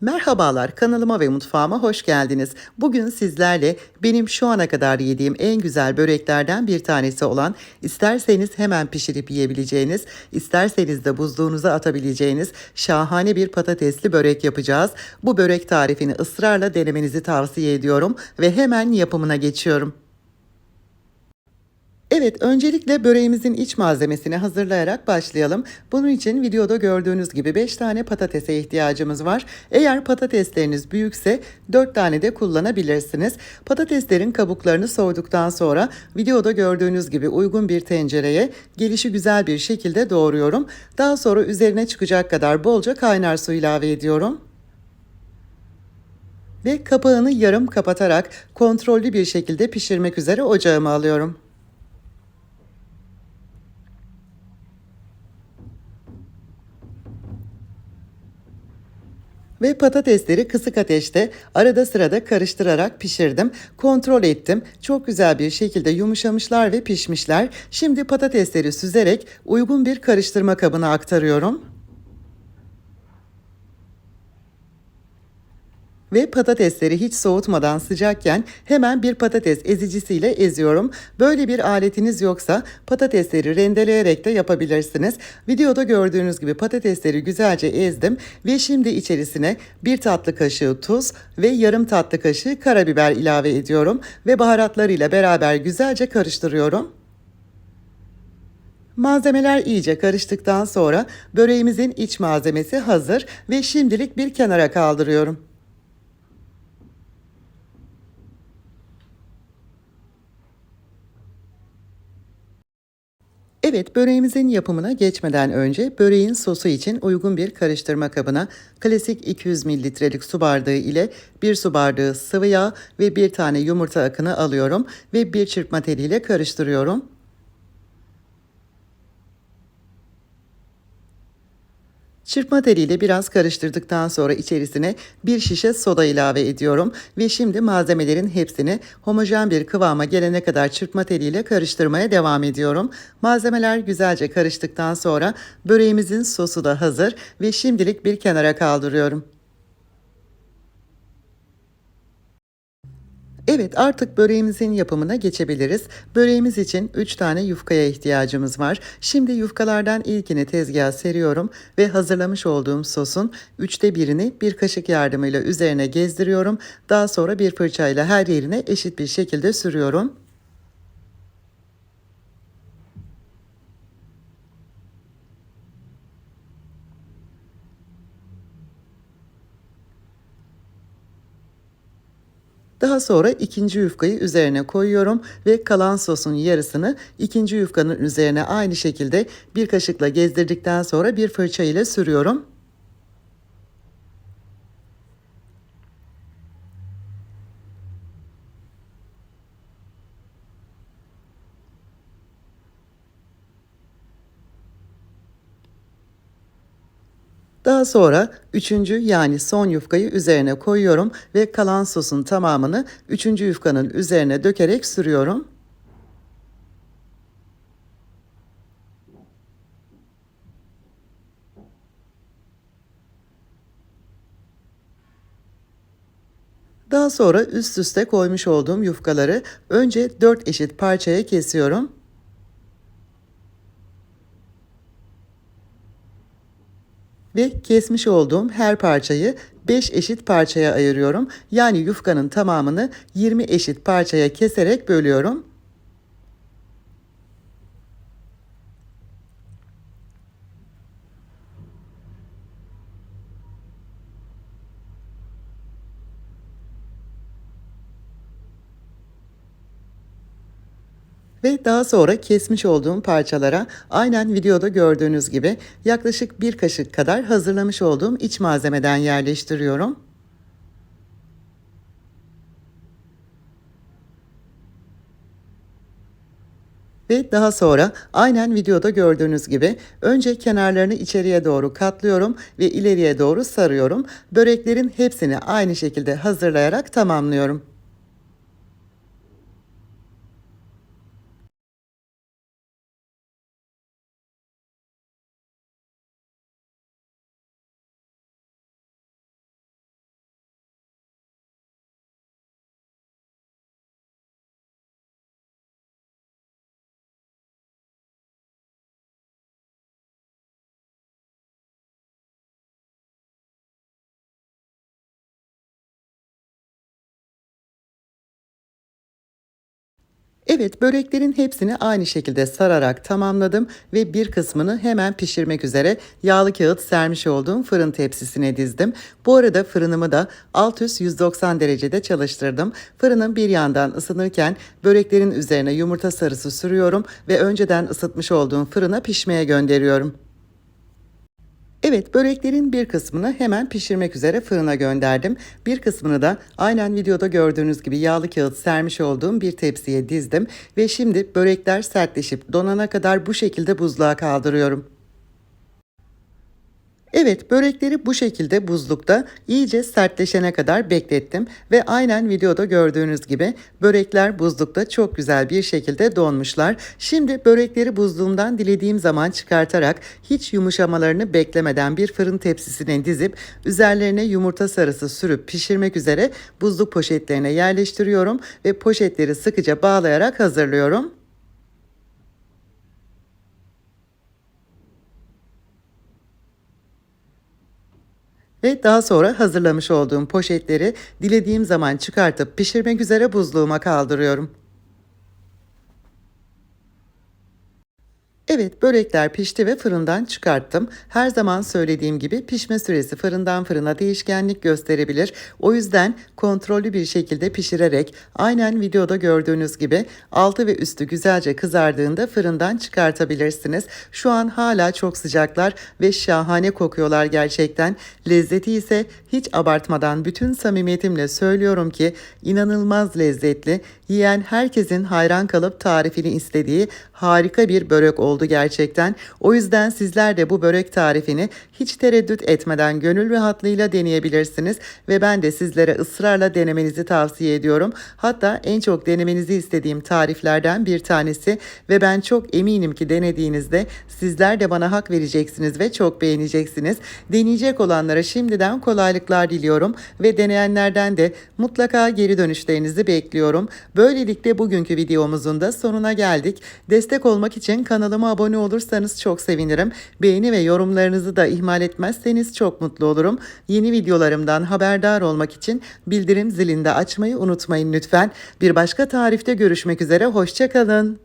Merhabalar kanalıma ve mutfağıma hoş geldiniz. Bugün sizlerle benim şu ana kadar yediğim en güzel böreklerden bir tanesi olan isterseniz hemen pişirip yiyebileceğiniz, isterseniz de buzluğunuza atabileceğiniz şahane bir patatesli börek yapacağız. Bu börek tarifini ısrarla denemenizi tavsiye ediyorum ve hemen yapımına geçiyorum. Evet, öncelikle böreğimizin iç malzemesini hazırlayarak başlayalım. Bunun için videoda gördüğünüz gibi 5 tane patatese ihtiyacımız var. Eğer patatesleriniz büyükse 4 tane de kullanabilirsiniz. Patateslerin kabuklarını soyduktan sonra videoda gördüğünüz gibi uygun bir tencereye gelişi güzel bir şekilde doğruyorum. Daha sonra üzerine çıkacak kadar bolca kaynar su ilave ediyorum ve kapağını yarım kapatarak kontrollü bir şekilde pişirmek üzere ocağıma alıyorum. Ve patatesleri kısık ateşte arada sırada karıştırarak pişirdim. Kontrol ettim. Çok güzel bir şekilde yumuşamışlar ve pişmişler. Şimdi patatesleri süzerek uygun bir karıştırma kabına aktarıyorum. Ve patatesleri hiç soğutmadan sıcakken hemen bir patates ezicisiyle eziyorum. Böyle bir aletiniz yoksa patatesleri rendeleyerek de yapabilirsiniz. Videoda gördüğünüz gibi patatesleri güzelce ezdim ve şimdi içerisine bir tatlı kaşığı tuz ve yarım tatlı kaşığı karabiber ilave ediyorum ve baharatlarıyla beraber güzelce karıştırıyorum. Malzemeler iyice karıştıktan sonra böreğimizin iç malzemesi hazır ve şimdilik bir kenara kaldırıyorum. Evet, böreğimizin yapımına geçmeden önce böreğin sosu için uygun bir karıştırma kabına klasik 200 mililitrelik su bardağı ile bir su bardağı sıvı yağ ve bir tane yumurta akını alıyorum ve bir çırpma teliyle karıştırıyorum. Çırpma teliyle biraz karıştırdıktan sonra içerisine bir şişe soda ilave ediyorum ve şimdi malzemelerin hepsini homojen bir kıvama gelene kadar çırpma teliyle karıştırmaya devam ediyorum. Malzemeler güzelce karıştıktan sonra böreğimizin sosu da hazır ve şimdilik bir kenara kaldırıyorum. Evet artık böreğimizin yapımına geçebiliriz. Böreğimiz için 3 tane yufkaya ihtiyacımız var. Şimdi yufkalardan ilkini tezgaha seriyorum ve hazırlamış olduğum sosun üçte birini bir kaşık yardımıyla üzerine gezdiriyorum. Daha sonra bir fırçayla her yerine eşit bir şekilde sürüyorum. Daha sonra ikinci yufkayı üzerine koyuyorum ve kalan sosun yarısını ikinci yufkanın üzerine aynı şekilde bir kaşıkla gezdirdikten sonra bir fırça ile sürüyorum. Daha sonra üçüncü yani son yufkayı üzerine koyuyorum ve kalan sosun tamamını üçüncü yufkanın üzerine dökerek sürüyorum. Daha sonra üst üste koymuş olduğum yufkaları önce 4 eşit parçaya kesiyorum. Ve kesmiş olduğum her parçayı 5 eşit parçaya ayırıyorum. Yani yufkanın tamamını 20 eşit parçaya keserek bölüyorum. Ve daha sonra kesmiş olduğum parçalara aynen videoda gördüğünüz gibi yaklaşık bir kaşık kadar hazırlamış olduğum iç malzemeden yerleştiriyorum. Ve daha sonra aynen videoda gördüğünüz gibi önce kenarlarını içeriye doğru katlıyorum ve ileriye doğru sarıyorum. Böreklerin hepsini aynı şekilde hazırlayarak tamamlıyorum. Evet böreklerin hepsini aynı şekilde sararak tamamladım ve bir kısmını hemen pişirmek üzere yağlı kağıt sermiş olduğum fırın tepsisine dizdim. Bu arada fırınımı da alt üst 190 derecede çalıştırdım. Fırının bir yandan ısınırken böreklerin üzerine yumurta sarısı sürüyorum ve önceden ısıtmış olduğum fırına pişmeye gönderiyorum. Evet böreklerin bir kısmını hemen pişirmek üzere fırına gönderdim. Bir kısmını da aynen videoda gördüğünüz gibi yağlı kağıt sermiş olduğum bir tepsiye dizdim. Ve şimdi börekler sertleşip donana kadar bu şekilde buzluğa kaldırıyorum. Evet börekleri bu şekilde buzlukta iyice sertleşene kadar beklettim ve aynen videoda gördüğünüz gibi börekler buzlukta çok güzel bir şekilde donmuşlar. Şimdi börekleri buzluğumdan dilediğim zaman çıkartarak hiç yumuşamalarını beklemeden bir fırın tepsisine dizip üzerlerine yumurta sarısı sürüp pişirmek üzere buzluk poşetlerine yerleştiriyorum ve poşetleri sıkıca bağlayarak hazırlıyorum. Ve daha sonra hazırlamış olduğum poşetleri dilediğim zaman çıkartıp pişirmek üzere buzluğuma kaldırıyorum. Evet börekler pişti ve fırından çıkarttım. Her zaman söylediğim gibi pişme süresi fırından fırına değişkenlik gösterebilir. O yüzden kontrollü bir şekilde pişirerek aynen videoda gördüğünüz gibi altı ve üstü güzelce kızardığında fırından çıkartabilirsiniz. Şu an hala çok sıcaklar ve şahane kokuyorlar gerçekten. Lezzeti ise hiç abartmadan bütün samimiyetimle söylüyorum ki inanılmaz lezzetli. Yiyen herkesin hayran kalıp tarifini istediği harika bir börek oldu gerçekten. O yüzden sizler de bu börek tarifini hiç tereddüt etmeden gönül rahatlığıyla deneyebilirsiniz ve ben de sizlere ısrarla denemenizi tavsiye ediyorum. Hatta en çok denemenizi istediğim tariflerden bir tanesi ve ben çok eminim ki denediğinizde sizler de bana hak vereceksiniz ve çok beğeneceksiniz. Deneyecek olanlara şimdiden kolaylıklar diliyorum ve deneyenlerden de mutlaka geri dönüşlerinizi bekliyorum. Böylelikle bugünkü videomuzun da sonuna geldik. Destek olmak için abone olursanız çok sevinirim. Beğeni ve yorumlarınızı da ihmal etmezseniz çok mutlu olurum. Yeni videolarımdan haberdar olmak için bildirim zilini de açmayı unutmayın lütfen. Bir başka tarifte görüşmek üzere. Hoşçakalın.